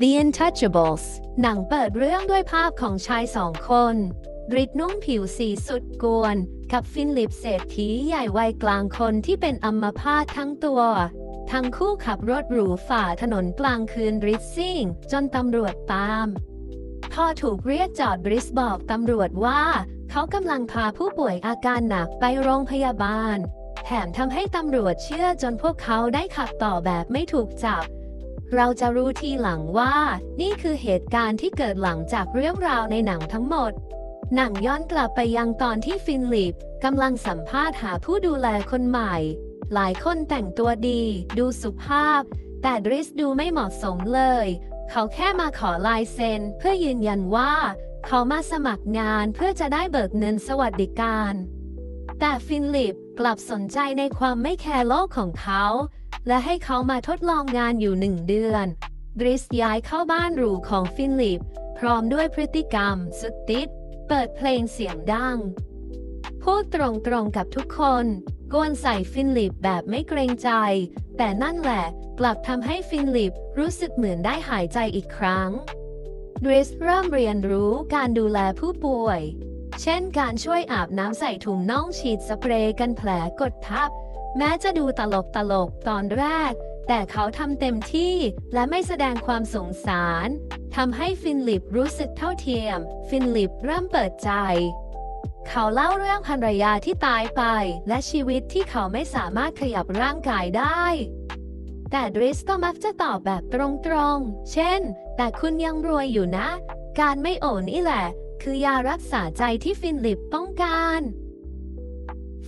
The Untouchables หนังเปิดเรื่องด้วยภาพของชายสองคนริดนุ่งผิวสีสุดกวน กับฟินลิปเศรษฐีใหญ่วัยกลางคนที่เป็นอัมพาตทั้งตัว ทั้งคู่ขับรถหรูฝ่าถนนกลางคืนริดซิ่ง จนตำรวจตามพอถูกเรียกจอดบริสบอกตำรวจว่า เขากำลังพาผู้ป่วยอาการหนักไปโรงพยาบาล แถมทำให้ตำรวจเชื่อจนพวกเขาได้ขับต่อแบบไม่ถูกจับ เราจะรู้ทีหลังว่า นี่คือเหตุการณ์ที่เกิดหลังจากเรื่องราวในหนังทั้งหมด หนังย้อนกลับไปยังตอนที่ฟินลิปกำลังสัมภาษณ์หาผู้ดูแลคนใหม่ หลายคนแต่งตัวดี ดูสุภาพ แต่ดริสดูไม่เหมาะสมเลย เขาแค่มาขอลายเซ็นเพื่อยืนยันว่า เขามาสมัครงานเพื่อจะได้เบิกเงินสวัสดิการ แต่ฟินลิปกลับสนใจในความไม่แคร์โลกของเขา และให้เขามาทดลองงานอยู่หนึ่งเดือนดริสย้ายเข้าบ้านหรูของฟิลิป พร้อมด้วยพฤติกรรม สุดติด เปิดเพลงเสียงดัง พูดตรงๆกับทุกคนกวนใส่ฟินลิปแบบไม่เกรงใจ แต่นั่นแหละกลับทำให้ฟินลิปรู้สึกเหมือนได้หายใจอีกครั้งดริสเริ่มเรียนรู้การดูแลผู้ป่วย เช่นการช่วยอาบน้ำใส่ถุงน่องฉีดสเปรย์กันแผลกดทับ แม้จะดูตลกตลกตอนแรก แต่เขาทำเต็มที่และไม่แสดงความสงสารทำให้ฟินลิปรู้สึกเท่าเทียม ฟินลิปเริ่มเปิดใจ เขาเล่าเรื่องภรรยาที่ตายไป และชีวิตที่เขาไม่สามารถขยับร่างกายได้ แต่ดริสก็มักจะตอบแบบตรงๆ เช่น แต่คุณยังรวยอยู่นะ การไม่โอนนี่แหละ คือยารักษาใจที่ฟินลิปต้องการ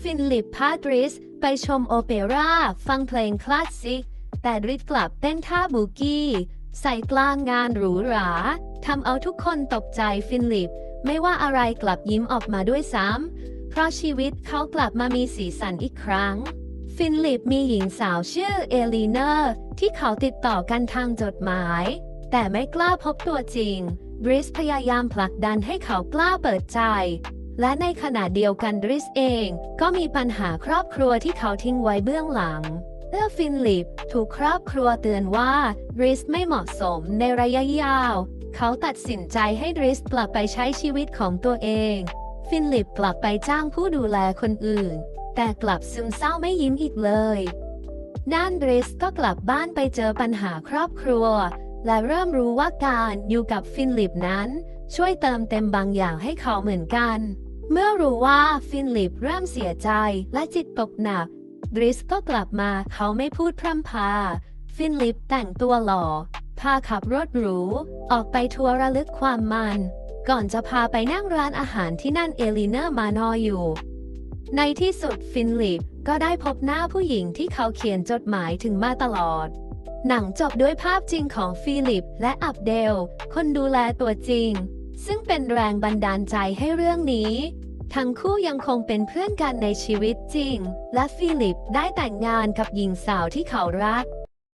ฟินลิปพาดริสไปชมโอเปร่า ฟังเพลงคลาสสิก แต่ริสกลับเต้นท่าบูกี้ ใส่กลางงานหรูหราทำเอาทุกคนตกใจฟินลิป ไม่ว่าอะไรกลับยิ้มออกมาด้วยซ้ำเพราะชีวิตเขากลับมามีสีสันอีกครั้ง ฟินลิปมีหญิงสาวชื่อเอลีเนอร์ ที่เขาติดต่อกันทางจดหมาย แต่ไม่กล้าพบตัวจริงบริสพยายามผลักดันให้เขากล้าเปิดใจ และในขณะเดียวกันดริสเองก็มีปัญหาครอบครัวที่เขาทิ้งไว้เบื้องหลังเมื่อฟินลิปถูกครอบครัวเตือนว่าดริสไม่เหมาะสมในระยะยาว เขาตัดสินใจให้ดริสกลับไปใช้ชีวิตของตัวเอง ฟินลิปกลับไปจ้างผู้ดูแลคนอื่น แต่กลับซึมเศร้าไม่ยิ้มอีกเลยด้านดริสก็กลับบ้านไปเจอปัญหาครอบครัว และเริ่มรู้ว่าการอยู่กับฟินลิปนั้น ช่วยเติมเต็มบางอย่างให้เขาเหมือนกัน เมื่อรู้ว่าฟินลิปเริ่มเสียใจและจิตตกหนัก ดริสก็กลับมาเขาไม่พูดพร่ำพา ฟินลิปแต่งตัวหล่อ พาขับรถหรู ออกไปทัวร์ระลึกความมัน ก่อนจะพาไปนั่งร้านอาหารที่นั่นเอลิเนอร์มานออยู่ ในที่สุดฟินลิปก็ได้พบหน้าผู้หญิงที่เขาเขียนจดหมายถึงมาตลอด หนังจบด้วยภาพจริงของฟิลิปและอับเดล คนดูแลตัวจริง ซึ่งเป็นแรงบันดาลใจให้เรื่องนี้ ทั้งคู่ยังคงเป็นเพื่อนกันในชีวิตจริง และฟิลิปได้แต่งงานกับหญิงสาวที่เขารัก